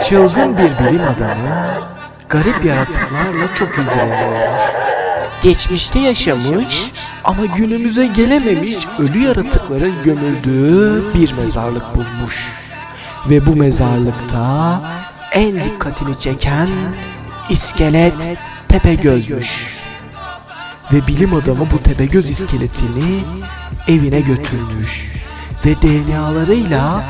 Çılgın bir bilim adamı garip yaratıklarla çok ilgileniyormuş. Geçmişte yaşamış ama günümüze gelememiş ölü yaratıkların gömüldüğü bir mezarlık bulmuş. Ve bu mezarlıkta en dikkatini çeken iskelet Tepegöz'müş. Ve bilim adamı bu Tepegöz iskeletini evine götürmüş. Ve DNA'larıyla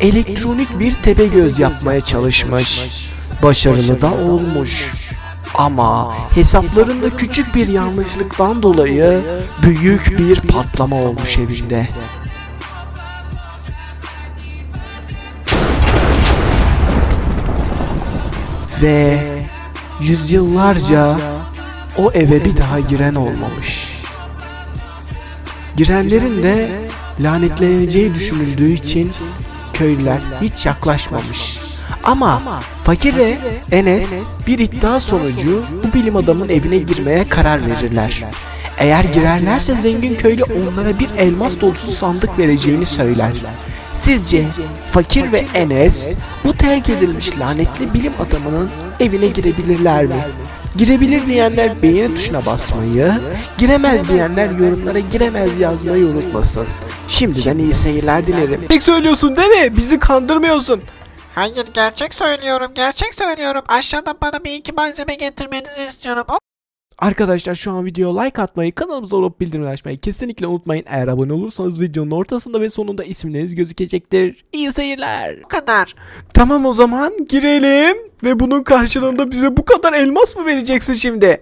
elektronik bir Tepegöz yapmaya çalışmış. Başarılı da olmuş. Ama hesaplarında küçük bir yanlışlıktan dolayı büyük bir patlama olmuş evinde. Ve yüzyıllarca o eve bir daha giren olmamış. Girenlerin de lanetleneceği düşünüldüğü için köylüler hiç yaklaşmamış. Ama Fakir ve Enes bir iddia sonucu bu bilim adamın evine girmeye karar verirler. Eğer girerlerse zengin köylü onlara bir elmas dolusu sandık vereceğini söyler. Sizce Fakir ve Enes bu terk edilmiş lanetli bilim adamının evine girebilirler mi? Girebilir diyenler beğeni tuşuna basmayı, giremez diyenler yorumlara giremez yazmayı unutmasın. Şimdiden iyi seyirler dilerim. Tek söylüyorsun değil mi? Bizi kandırmıyorsun. Hayır gerçek söylüyorum gerçek söylüyorum. Aşağıdan bana bir iki malzeme getirmenizi istiyorum. Arkadaşlar şu an videoya like atmayı, kanalımıza olup bildirimleri açmayı kesinlikle unutmayın. Eğer abone olursanız videonun ortasında ve sonunda isimleriniz gözükecektir. İyi seyirler. Bu kadar. Tamam o zaman girelim. Ve bunun karşılığında bize bu kadar elmas mı vereceksin şimdi?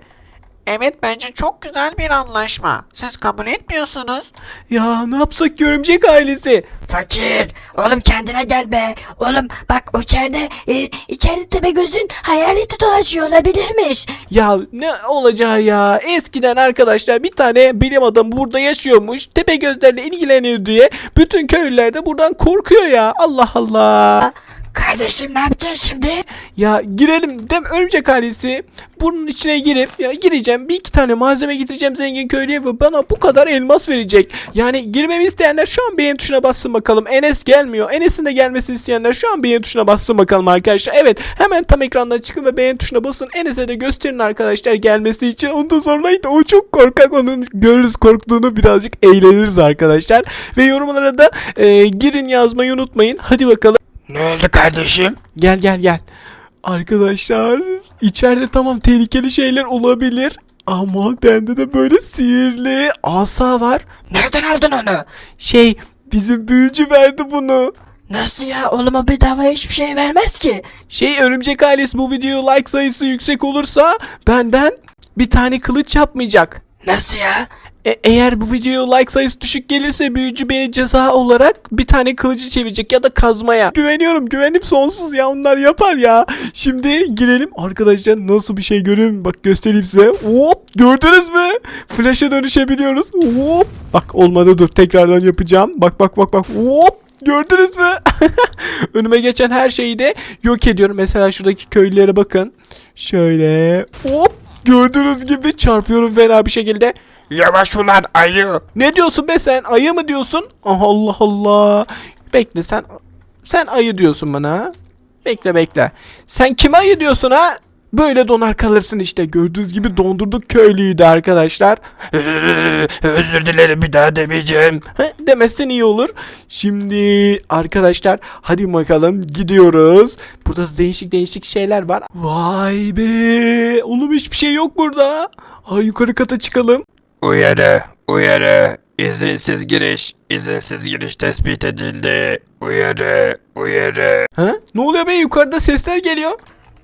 Evet bence çok güzel bir anlaşma. Siz kabul etmiyorsunuz. Ya ne yapsak ki örümcek ailesi? Fakir, oğlum kendine gel be. Oğlum bak o içeride, e, içeride tepe gözün hayaleti dolaşıyor olabilirmiş. Ya ne olacağı ya? Eskiden arkadaşlar bir tane bilim adamı burada yaşıyormuş. Tepe gözlerle ilgileniyor diye. Bütün köylüler de buradan korkuyor ya. Allah Allah. Kardeşim ne yapacaksın şimdi? Ya girelim dem örümcek ailesi. Bunun içine girip ya gireceğim. Bir iki tane malzeme getireceğim zengin köylüye ve bana bu kadar elmas verecek. Yani girmemi isteyenler şu an beğen tuşuna bassın bakalım. Enes gelmiyor. Enes'in de gelmesini isteyenler şu an beğen tuşuna bassın bakalım arkadaşlar. Evet hemen tam ekrandan çıkın ve beğen tuşuna basın. Enes'e de gösterin arkadaşlar gelmesi için. Onu da zorlayın o çok korkak. Onun görürüz korktuğunu birazcık eğleniriz arkadaşlar. Ve yorumlara da e, girin yazmayı unutmayın. Hadi bakalım. Ne oldu kardeşim? Gel gel gel. Arkadaşlar içeride tamam tehlikeli şeyler olabilir. Ama bende de böyle sihirli asa var. Nereden aldın onu? Şey bizim büyücü verdi bunu. Nasıl ya? Oğlum o bedava hiçbir şey vermez ki. Şey örümcek ailesi bu videoya like sayısı yüksek olursa benden bir tane kılıç yapmayacak. Nasıl ya? E- eğer bu videoya like sayısı düşük gelirse büyücü beni ceza olarak bir tane kılıcı çevirecek ya da kazmaya. Güveniyorum güvenim sonsuz ya onlar yapar ya. Şimdi girelim arkadaşlar nasıl bir şey görüyorum bak göstereyim size. Hop gördünüz mü? Flash'a dönüşebiliyoruz. Hop bak olmadı dur tekrardan yapacağım. Bak bak bak bak hop gördünüz mü? Önüme geçen her şeyi de yok ediyorum. Mesela şuradaki köylülere bakın. Şöyle hop gördüğünüz gibi çarpıyorum fena bir şekilde. Yavaş ulan ayı. Ne diyorsun be sen? Ayı mı diyorsun? Aha, Allah Allah. Bekle sen sen ayı diyorsun bana. Bekle bekle. Sen kime ayı diyorsun ha? Böyle donar kalırsın işte. Gördüğünüz gibi dondurduk köylüyü de arkadaşlar. Özür dilerim bir daha demeyeceğim. Ha, Demezsen iyi olur. Şimdi arkadaşlar hadi bakalım gidiyoruz. Burada da değişik değişik şeyler var. Vay be. Oğlum hiçbir şey yok burada. Ay yukarı kata çıkalım. Uyarı, uyarı. İzinsiz giriş, izinsiz giriş tespit edildi. Uyarı, uyarı. Ha? Ne oluyor be yukarıda sesler geliyor.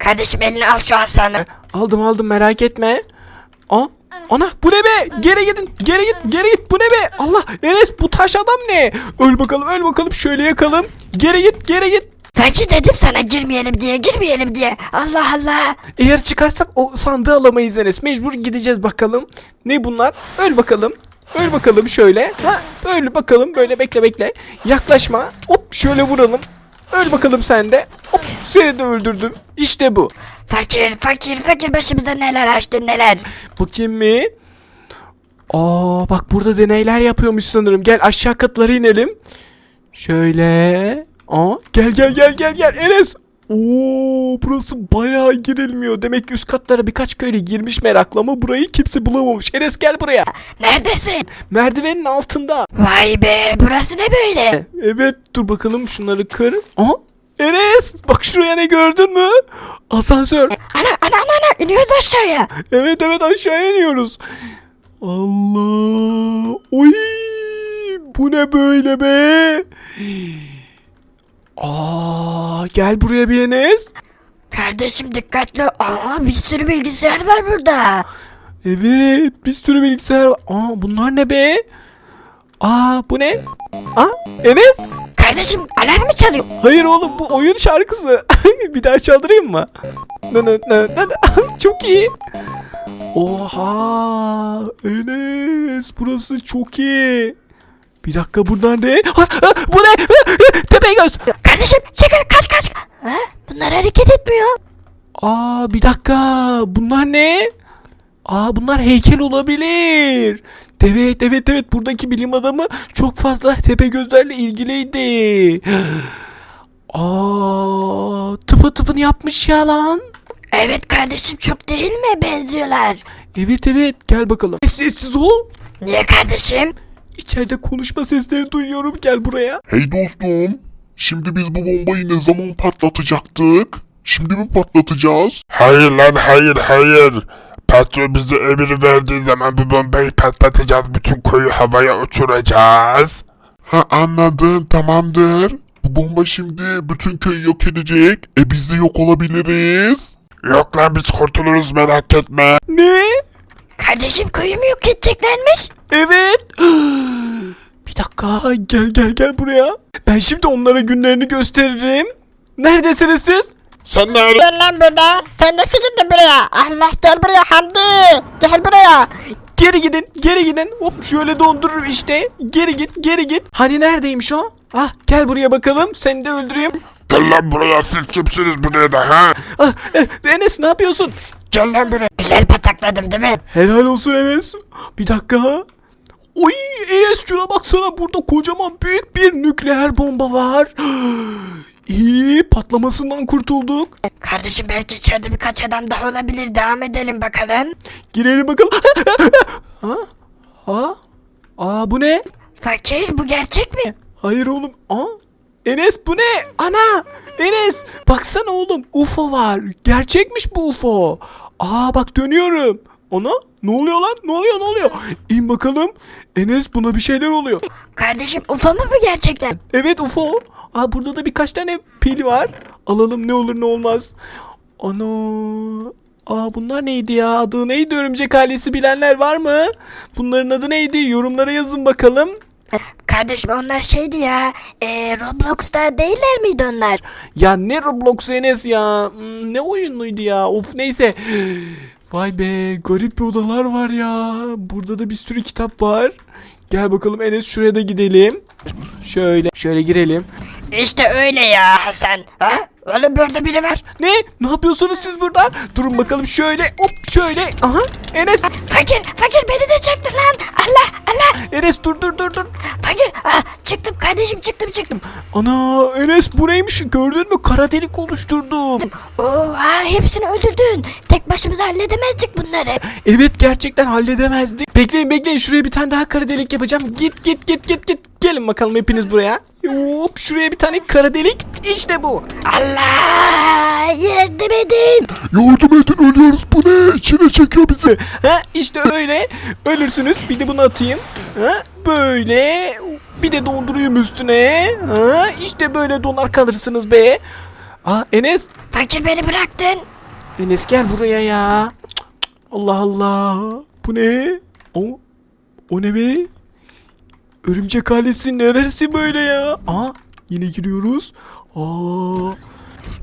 Kardeşim elini al şu asanı. Aldım aldım merak etme. Aa, ana bu ne be? Geri gidin. Geri git. Geri git. Bu ne be? Allah Enes bu taş adam ne? Öl bakalım öl bakalım. Şöyle yakalım. Geri git geri git. Fakir dedim sana girmeyelim diye, girmeyelim diye. Allah Allah. Eğer çıkarsak o sandığı alamayız Enes. Mecbur gideceğiz bakalım. Ne bunlar? Öl bakalım. Öl bakalım şöyle. Ha, öl bakalım böyle bekle bekle. Yaklaşma. Hop şöyle vuralım. Öl bakalım sen de. Hop seni de öldürdüm. İşte bu. Fakir, fakir, fakir başımıza neler açtın neler. Bakayım mı? Aa bak burada deneyler yapıyormuş sanırım. Gel aşağı katlara inelim. Şöyle. Aa gel gel gel gel gel Enes. Oo burası bayağı girilmiyor. Demek ki üst katlara birkaç köylü girmiş merakla ama burayı kimse bulamamış. Enes gel buraya. Neredesin? Merdivenin altında. Vay be burası ne böyle? Evet dur bakalım şunları kır. Aha Enes bak şuraya ne gördün mü? Asansör. Ana ana ana ana iniyoruz aşağıya. Evet evet aşağıya iniyoruz. Allah. Oy. Bu ne böyle be? Aa, gel buraya bir Enes. Kardeşim dikkatli. Aa bir sürü bilgisayar var burada. Evet bir sürü bilgisayar var. Aa bunlar ne be? Aa bu ne? Aa Enes? Kardeşim alarm mı çalıyor? Hayır oğlum bu oyun şarkısı. bir daha çaldırayım mı? Çok iyi. Oha Enes burası çok iyi. Bir dakika bunlar ne? Ha, ha, bu ne? Tepegöz. Kardeşim çekil kaç kaç. Ha? Bunlar hareket etmiyor. Aa bir dakika bunlar ne? Aa bunlar heykel olabilir. Evet evet evet buradaki bilim adamı çok fazla tepe gözlerle ilgiliydi. Aa tıpı tıpını yapmış ya lan. Evet kardeşim çok değil mi benziyorlar? Evet evet gel bakalım. Sessiz ol. Niye kardeşim? İçeride konuşma sesleri duyuyorum gel buraya. Hey dostum, şimdi biz bu bombayı ne zaman patlatacaktık? Şimdi mi patlatacağız? Hayır lan hayır hayır. Patron bize emir verdiği zaman bu bombayı patlatacağız. Bütün koyu havaya uçuracağız. Ha anladım, tamamdır. Bu bomba şimdi bütün köyü yok edecek. E biz de yok olabiliriz. Yok lan biz kurtuluruz merak etme. Ne? Kardeşim köyü mü yok edeceklermiş? Evet. Bir dakika gel gel gel buraya. Ben şimdi onlara günlerini gösteririm. Neredesiniz siz? Sen ne Gel lan burada. Sen nasıl girdin buraya? Allah gel buraya Hamdi. Gel buraya. Geri gidin, geri gidin. Hop şöyle dondururum işte. Geri git, geri git. Hani neredeymiş o? Ah gel buraya bakalım. Seni de öldüreyim. Gel lan buraya siz kimsiniz buraya da ha? Ah, eh, Enes ne yapıyorsun? Gel lan buraya. Güzel patakladım değil mi? Helal olsun Enes. Bir dakika. Oy Enes şuna baksana burada kocaman büyük bir nükleer bomba var. İyi patlamasından kurtulduk. Kardeşim belki içeride birkaç adam daha olabilir. Devam edelim bakalım. Girelim bakalım. ha? Ha? Aa bu ne? Fakir bu gerçek mi? Hayır oğlum. Aa Enes bu ne? Ana! Enes baksana oğlum UFO var. Gerçekmiş bu UFO. Aa bak dönüyorum. Ona ne oluyor lan? Ne oluyor? Ne oluyor? İn bakalım. Enes buna bir şeyler oluyor. Kardeşim UFO mu bu gerçekten? Evet UFO. Aa burada da birkaç tane pil var. Alalım ne olur ne olmaz. Ana. Aa bunlar neydi ya? Adı neydi örümcek ailesi bilenler var mı? Bunların adı neydi? Yorumlara yazın bakalım. Kardeşim onlar şeydi ya. E, Roblox'ta değiller miydi onlar? Ya ne Roblox Enes ya. Hmm, ne oyunuydu ya. Of neyse. Vay be garip bir odalar var ya. Burada da bir sürü kitap var. Gel bakalım Enes şuraya da gidelim. Şöyle şöyle girelim. İşte öyle ya Hasan. Ha? Oğlum burada biri var. Ne? Ne yapıyorsunuz siz burada? Durun bakalım şöyle hop şöyle. Aha Enes. Fakir, fakir beni de çaktı lan. Allah, Allah. Enes dur dur dur dur. Fakir, ah, çıktım kardeşim çıktım çıktım. Ana Enes bu neymiş gördün mü? Kara delik oluşturdum. Oha hepsini öldürdün. Tek başımıza halledemezdik bunları. Evet gerçekten halledemezdik. Bekleyin bekleyin şuraya bir tane daha kara delik yapacağım. Git git git git git. Gelin bakalım hepiniz buraya. Hop şuraya bir tane kara delik. İşte bu. Allah yardım edin. Yardım edin ölüyoruz bu ne? İçine çekiyor bizi. Ha işte öyle. Ölürsünüz. Bir de bunu atayım. Ha böyle. Bir de dondurayım üstüne. Ha işte böyle donar kalırsınız be. Aa Enes. Fakir beni bıraktın. Enes gel buraya ya. Allah Allah. Bu ne? O, o ne be? Örümcek ailesi neresi böyle ya? Aa yine giriyoruz. Aa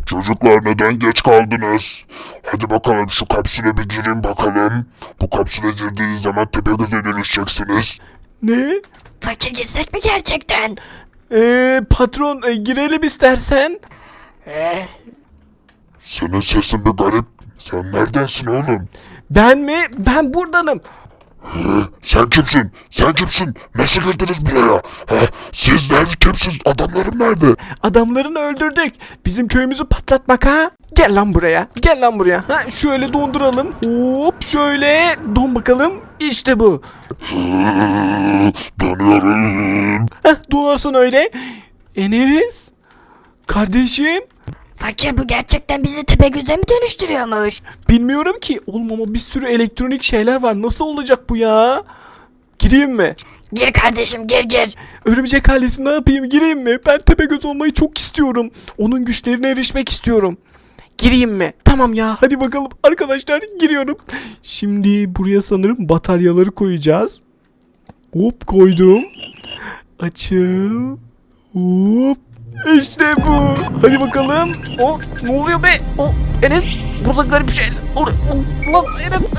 Çocuklar neden geç kaldınız? Hadi bakalım şu kapsüle bir girin bakalım. Bu kapsüle girdiğiniz zaman Tepegöz'e dönüşeceksiniz. ne? Fakir girsek mi gerçekten? Ee, patron e, girelim istersen. Senin sesin bir garip. Sen neredensin oğlum? Ben mi? Ben buradanım. Sen kimsin? Sen kimsin? Nasıl girdiniz buraya? Ha? Siz nerede kimsiniz? Adamlarım nerede? Adamlarını öldürdük. Bizim köyümüzü patlatmak ha. Gel lan buraya. Gel lan buraya. Ha şöyle donduralım. Hop şöyle don bakalım. İşte bu. Hı, Dönüyorum. Heh donarsın öyle. Enes. Kardeşim. Fakir bu gerçekten bizi Tepegöz'e mi dönüştürüyormuş? Bilmiyorum ki. Oğlum ama bir sürü elektronik şeyler var. Nasıl olacak bu ya? Gireyim mi? Gir kardeşim gir gir. Örümcek ailesi ne yapayım gireyim mi? Ben Tepegöz olmayı çok istiyorum. Onun güçlerine erişmek istiyorum. Gireyim mi? Tamam ya hadi bakalım arkadaşlar giriyorum. Şimdi buraya sanırım bataryaları koyacağız. Hop koydum. Açıl. Hop. İşte bu. Hadi bakalım. O ne oluyor be? O Enes burada garip şeyler oluyor. Lan Enes.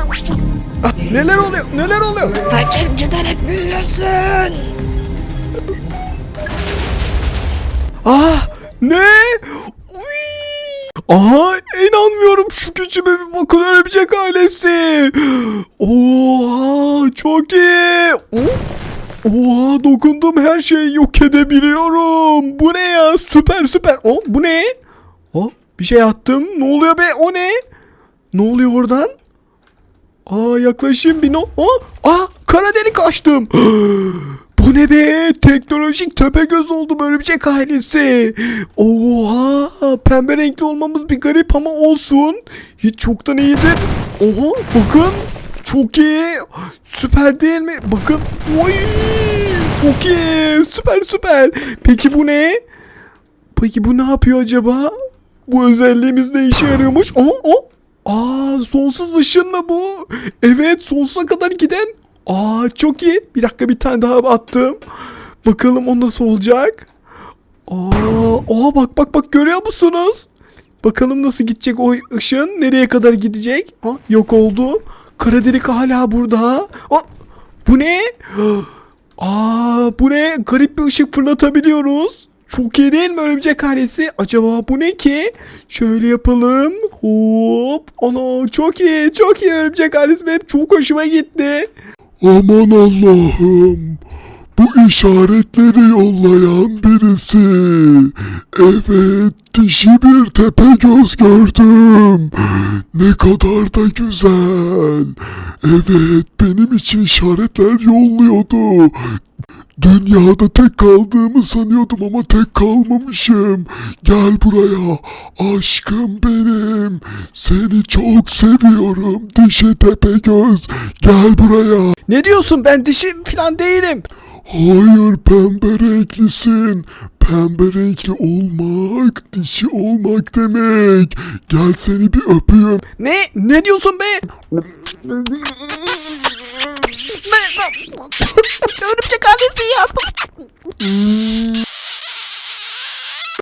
Ah, neler oluyor? Neler oluyor? Fakir giderek büyüyorsun. Ah ne? Aha inanmıyorum şu küçüme bir bakın örümcek ailesi. Oha çok iyi. Oh, Oha dokundum her şeyi yok edebiliyorum. Bu ne ya süper süper. Oh bu ne? Oh bir şey attım. Ne oluyor be o ne? Ne oluyor oradan? Aa yaklaşayım bir no. Oh, aa kara delik açtım. Bu ne be? Teknolojik tepe göz oldum örümcek ailesi. Oha pembe renkli olmamız bir garip ama olsun. Hiç çoktan iyidir. Oha bakın. Çok iyi. Süper değil mi? Bakın. Oy, çok iyi. Süper süper. Peki bu ne? Peki bu ne yapıyor acaba? Bu özelliğimiz ne işe yarıyormuş? Aa, aa. Aa sonsuz ışın mı bu? Evet sonsuza kadar giden. Aa çok iyi. Bir dakika bir tane daha attım. Bakalım o nasıl olacak? Aa, aa bak bak bak görüyor musunuz? Bakalım nasıl gidecek o ışın? Nereye kadar gidecek? Aa, yok oldu. Kara delik hala burada. Aa, bu ne? Aa bu ne? Garip bir ışık fırlatabiliyoruz. Çok iyi değil mi örümcek ailesi? Acaba bu ne ki? Şöyle yapalım. Hop. Ana çok iyi. Çok iyi örümcek ailesi. Benim çok hoşuma gitti. Aman Allah'ım. Bu işaretleri yollayan birisi. Evet, dişi bir tepe göz gördüm. Ne kadar da güzel. Evet, benim için işaretler yolluyordu. Dünyada tek kaldığımı sanıyordum ama tek kalmamışım. Gel buraya, aşkım benim. Seni çok seviyorum, dişi tepe göz. Gel buraya. Ne diyorsun? Ben dişi falan değilim. Hayır pembe renklisin. Pembe renkli olmak, dişi olmak demek. Gel seni bir öpeyim. Ne? Ne diyorsun be? Örümcek ailesi yardım.